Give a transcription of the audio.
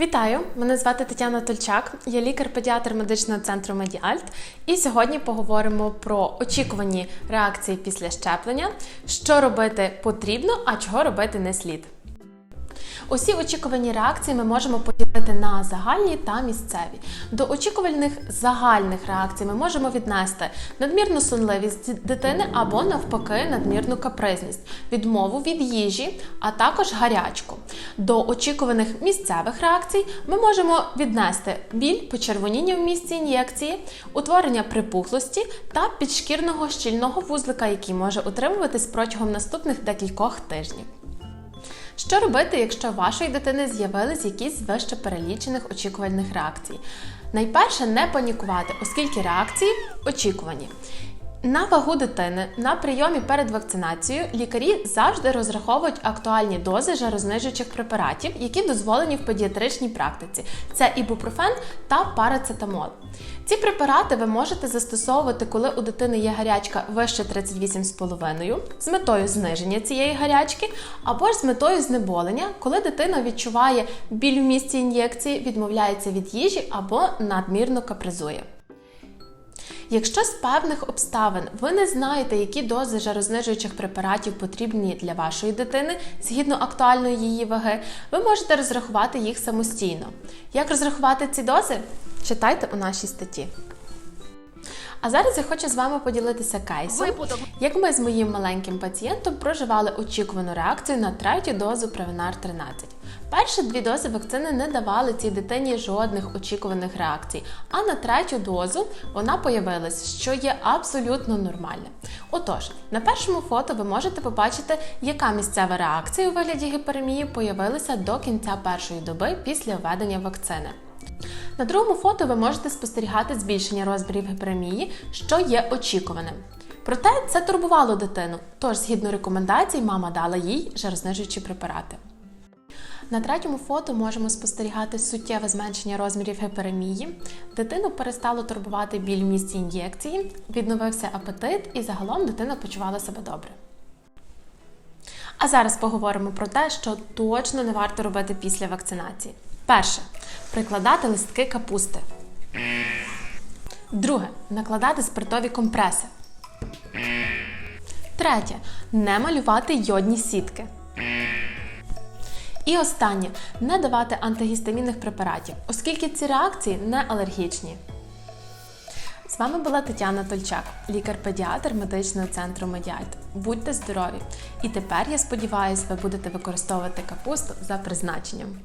Вітаю! Мене звати Тетяна Тольчак, я лікар-педіатр медичного центру Медіальт. І сьогодні поговоримо про очікувані реакції після щеплення, що робити потрібно, а чого робити не слід. Усі очікувані реакції ми можемо поділити на загальні та місцеві. До очікувальних загальних реакцій ми можемо віднести надмірну сонливість дитини або навпаки надмірну капризність, відмову від їжі, а також гарячку. До очікуваних місцевих реакцій ми можемо віднести біль, почервоніння в місці ін'єкції, утворення припухлості та підшкірного щільного вузлика, який може утримуватись протягом наступних декількох тижнів. Що робити, якщо у вашої дитини з'явились якісь вище перелічених очікувальних реакцій? Найперше не панікувати, оскільки реакції очікувані. На вагу дитини на прийомі перед вакцинацією лікарі завжди розраховують актуальні дози жарознижуючих препаратів, які дозволені в педіатричній практиці. Це ібупрофен та парацетамол. Ці препарати ви можете застосовувати, коли у дитини є гарячка вище 38,5 з метою зниження цієї гарячки, або ж з метою знеболення, коли дитина відчуває біль в місці ін'єкції, відмовляється від їжі або надмірно капризує. Якщо з певних обставин ви не знаєте, які дози жарознижуючих препаратів потрібні для вашої дитини згідно актуальної її ваги, ви можете розрахувати їх самостійно. Як розрахувати ці дози? Читайте у нашій статті. А зараз я хочу з вами поділитися кейсом, як ми з моїм маленьким пацієнтом проживали очікувану реакцію на третю дозу Превенар 13. Перші дві дози вакцини не давали цій дитині жодних очікуваних реакцій, а на третю дозу вона появилась, що є абсолютно нормальне. Отож, на першому фото ви можете побачити, яка місцева реакція у вигляді гіперемії появилася до кінця першої доби після введення вакцини. На другому фото ви можете спостерігати збільшення розмірів гіперемії, що є очікуваним. Проте це турбувало дитину, тож, згідно рекомендацій, мама дала їй жарознижуючі препарати. На третьому фото можемо спостерігати суттєве зменшення розмірів гіперемії. Дитину перестало турбувати біль в місці ін'єкції, відновився апетит і загалом дитина почувала себе добре. А зараз поговоримо про те, що точно не варто робити після вакцинації. Перше прикладати листки капусти. Друге накладати спиртові компреси. Третє не малювати йодні сітки. І останнє не давати антигістамінних препаратів, оскільки ці реакції не алергічні. З вами була Тетяна Тольчак, лікар-педіатр медичного центру Медіальт. Будьте здорові! І тепер, я сподіваюся, ви будете використовувати капусту за призначенням.